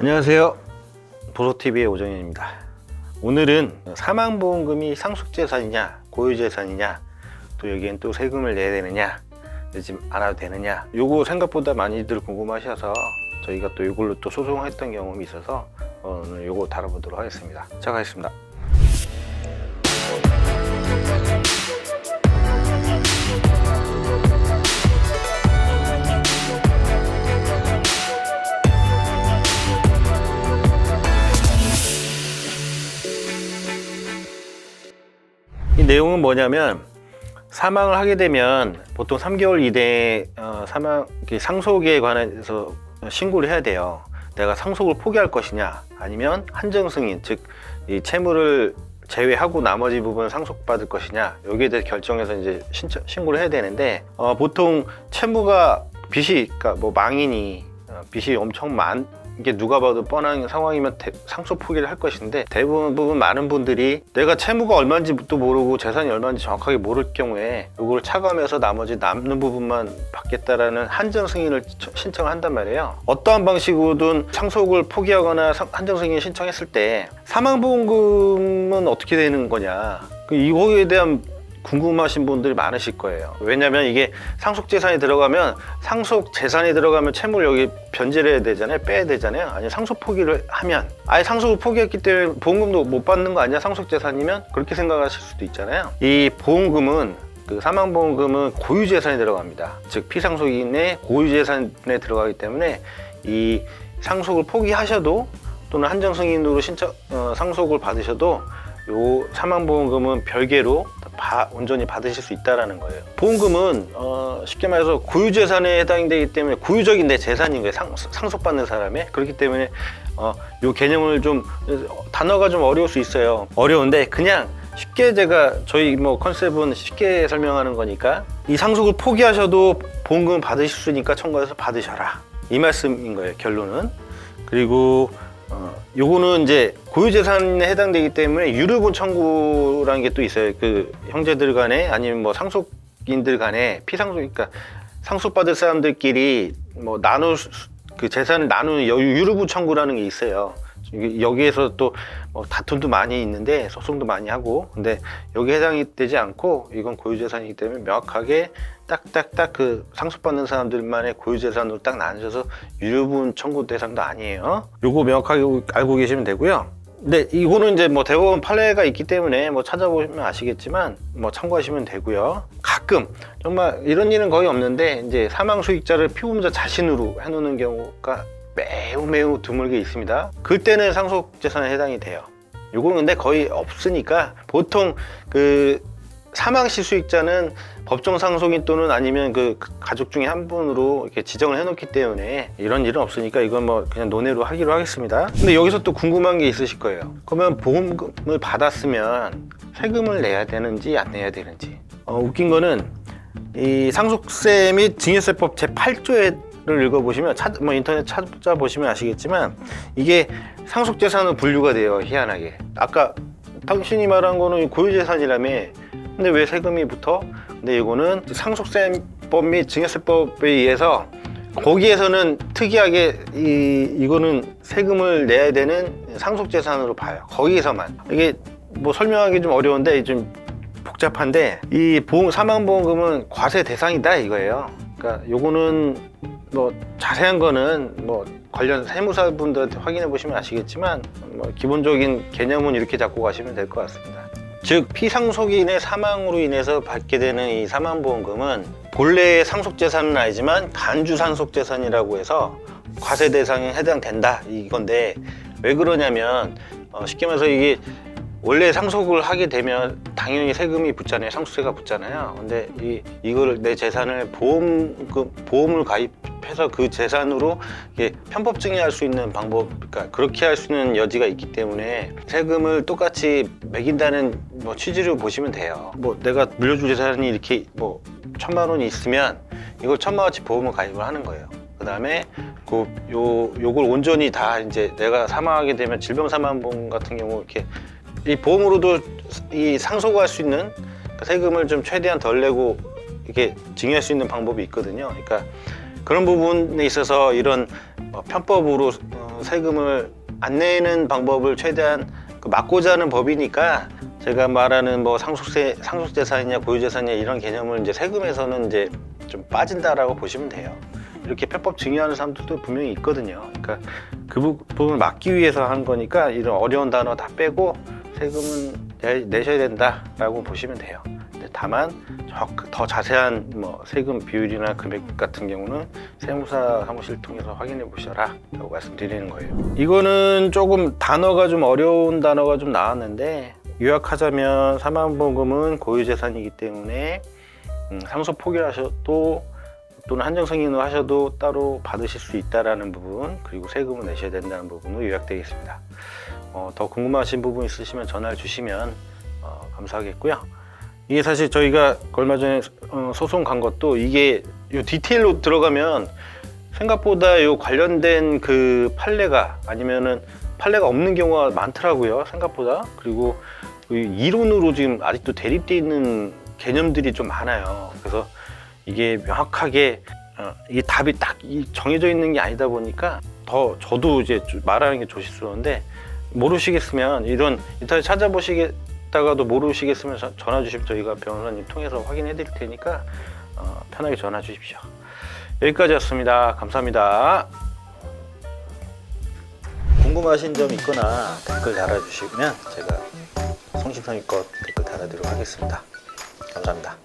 안녕하세요. 보소TV의 오정현입니다. 오늘은 사망보험금이 상속재산이냐, 고유재산이냐, 또 여기엔 또 세금을 내야 되느냐, 내지 않아도 되느냐, 요거 생각보다 많이들 궁금하셔서 저희가 또 이걸로 또 소송했던 경험이 있어서 오늘 요거 다뤄보도록 하겠습니다. 자, 가겠습니다. 내용은 뭐냐면 사망을 하게 되면 보통 3개월 이내에 어, 사망 이렇게 상속에 관해서 신고를 해야 돼요. 내가 상속을 포기할 것이냐 아니면 한정 승인 즉 이 채무를 제외하고 나머지 부분 상속받을 것이냐 여기에 대해 결정해서 이제 신청, 신고를 해야 되는데 어, 보통 채무가 빚이 그러니까 뭐 망인이 어, 빚이 엄청 많 이게 누가 봐도 뻔한 상황이면 대- 상속 포기를 할 것인데 대부분 부분 많은 분들이 내가 채무가 얼마인지도 모르고 재산이 얼마인지 정확하게 모를 경우에 이걸 차감해서 나머지 남는 부분만 받겠다라는 한정 승인을 처- 신청을 한단 말이에요. 어떠한 방식으로든 상속을 포기하거나 상- 한정 승인 신청했을 때 사망보험금은 어떻게 되는 거냐 그 이거에 대한 궁금하신 분들이 많으실 거예요. 왜냐면 이게 상속 재산이 들어가면 상속 재산이 들어가면 채무를 여기 변제를 해야 되잖아요. 빼야 되잖아요. 아니 상속 포기를 하면 아예 상속을 포기했기 때문에 보험금도 못 받는 거 아니야? 상속 재산이면 그렇게 생각하실 수도 있잖아요. 이 보험금은 그 사망보험금은 고유재산이 들어갑니다. 즉 피상속인의 고유재산에 들어가기 때문에 이 상속을 포기하셔도 또는 한정승인으로 신청 어, 상속을 받으셔도 요 사망보험금은 별개로 바- 온전히 받으실 수 있다라는 거예요. 보험금은 어, 쉽게 말해서 고유 재산에 해당되기 때문에 고유적인 내 재산인 거예요. 상, 상속받는 사람의 그렇기 때문에 어, 요 개념을 좀 어, 단어가 좀 어려울 수 있어요. 어려운데 그냥 쉽게 제가 저희 뭐 컨셉은 쉽게 설명하는 거니까 이 상속을 포기하셔도 보험금 받으실 수 있으니까 청구해서 받으셔라 이 말씀인 거예요. 결론은 그리고 어, 요거는 이제 고유재산에 해당되기 때문에 유류분 청구라는 게 또 있어요. 그 형제들 간에 아니면 뭐 상속인들 간에 피상속, 그러니까 상속받을 사람들끼리 뭐 나눌 수- 그 재산을 나누는 여- 유류분 청구라는 게 있어요. 이게 여기에서 또뭐 다툼도 많이 있는데 소송도 많이 하고 근데 여기 해당이 되지 않고 이건 고유재산이기 때문에 명확하게 딱딱딱 그 상속받는 사람들만의 고유재산으로 딱 나눠져서 유류분 청구 대상도 아니에요. 요거 명확하게 알고 계시면 되고요. 근데 이거는 이제 뭐 대법원 판례가 있기 때문에 뭐 찾아보시면 아시겠지만 뭐 참고하시면 되고요. 가끔 정말 이런 일은 거의 없는데 이제 사망 수익자를 피보험자 자신으로 해놓는 경우가 매우 매우 드물게 있습니다. 그때는 상속 재산에 해당이 돼요. 요거는 근데 거의 없으니까 보통 그 사망 시 수익자는 법정 상속인 또는 아니면 그 가족 중에 한 분으로 이렇게 지정을 해놓기 때문에 이런 일은 없으니까 이건 뭐 그냥 논의로 하기로 하겠습니다. 근데 여기서 또 궁금한 게 있으실 거예요. 그러면 보험금을 받았으면 세금을 내야 되는지 안 내야 되는지. 어, 웃긴 거는 이 상속세 및 증여세법 제 8조 를 읽어보시면 찾, 뭐 인터넷 찾아보시면 아시겠지만 이게 상속재산으로 분류가 돼요 희한하게 아까 당신이 말한 거는 고유재산이라며 근데 왜 세금이 붙어? 근데 이거는 상속세법 및 증여세법에 의해서 거기에서는 특이하게 이, 이거는 세금을 내야 되는 상속재산으로 봐요 거기에서만 이게 뭐 설명하기 좀 어려운데 좀 복잡한데 이 보험 사망보험금은 과세 대상이다 이거예요. 그러니까 요거는 뭐 자세한 거는 뭐 관련 세무사분들한테 확인해 보시면 아시겠지만 뭐 기본적인 개념은 이렇게 잡고 가시면 될 것 같습니다. 즉 피상속인의 사망으로 인해서 받게 되는 이 사망보험금은 본래의 상속재산은 아니지만 간주상속재산이라고 해서 과세 대상에 해당된다 이건데 왜 그러냐면 어, 쉽게 말해서 이게 원래 상속을 하게 되면 당연히 세금이 붙잖아요. 상속세가 붙잖아요. 근데 이 이거를 내 재산을 보험 그 보험을 가입해서 그 재산으로 이게 편법 증여할 수 있는 방법, 그러니까 그렇게 할 수 있는 여지가 있기 때문에 세금을 똑같이 매긴다는 뭐 취지로 보시면 돼요. 뭐 내가 물려줄 재산이 이렇게 뭐 천만 원이 있으면 이걸 천만 원치 보험을 가입을 하는 거예요. 그 다음에 그 요 요걸 온전히 다 이제 내가 사망하게 되면 질병 사망보험 같은 경우 이렇게 이 보험으로도 이 상속할 수 있는 그 세금을 좀 최대한 덜 내고 이렇게 증여할 수 있는 방법이 있거든요. 그러니까 그런 부분에 있어서 이런 어, 편법으로 어, 세금을 안 내는 방법을 최대한 그 막고자 하는 법이니까 제가 말하는 뭐 상속세 상속재산이냐 고유재산이냐 이런 개념을 이제 세금에서는 이제 좀 빠진다라고 보시면 돼요. 이렇게 편법 증여하는 사람들도 분명히 있거든요. 그러니까 그 부분을 막기 위해서 한 거니까 이런 어려운 단어 다 빼고 세금은 내, 내셔야 된다라고 보시면 돼요. 다만 저- 더 자세한 뭐 세금 비율이나 금액 같은 경우는 세무사 사무실 통해서 확인해 보셔라 라고 말씀드리는 거예요. 이거는 조금 단어가 좀 어려운 단어가 좀 나왔는데 요약하자면 사망보험은 고유재산이기 때문에 음, 상속 포기하셔도 또는 한정 승인을 하셔도 따로 받으실 수 있다라는 부분 그리고 세금을 내셔야 된다는 부분으로 요약되겠습니다. 어, 더 궁금하신 부분 있으시면 전화를 주시면 어, 감사하겠고요. 이게 사실 저희가 얼마 전에 어, 소송 간 것도 이게 요 디테일로 들어가면 생각보다 요 관련된 그 판례가 아니면은 판례가 없는 경우가 많더라고요 생각보다 그리고 그 이론으로 지금 아직도 대립돼 있는 개념들이 좀 많아요 그래서 이게 명확하게 어, 이게 답이 딱 이- 정해져 있는 게 아니다 보니까 더 저도 이제 좀 말하는 게 조심스러운데 모르시겠으면 이런 인터넷 찾아보시겠다가도 모르시겠으면 저- 전화 주시면 저희가 변호사님 통해서 확인해 드릴 테니까 어, 편하게 전화 주십시오. 여기까지였습니다. 감사합니다. 궁금하신 점 있거나 댓글 달아주시면 제가 성심성의껏 댓글 달아드리도록 하겠습니다. 감사합니다.